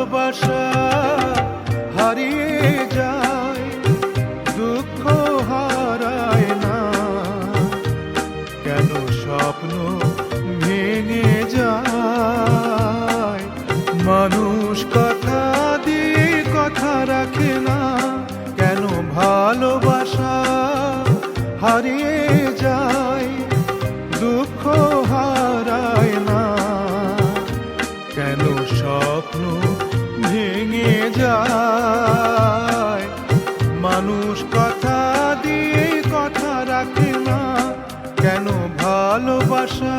ভালোবাসা হারিয়ে যায়, দুঃখ হারায় না। কেন স্বপ্ন ভেঙে যায়? মানুষ কথা দিয়ে কথা রাখে না। কেন ভালোবাসা হারিয়ে যায়, দুঃখ হারায় না? কেন স্বপ্ন ভেঙে যায়। মানুষ কথা দিয়ে কথা রাখে না কেন ভালোবাসা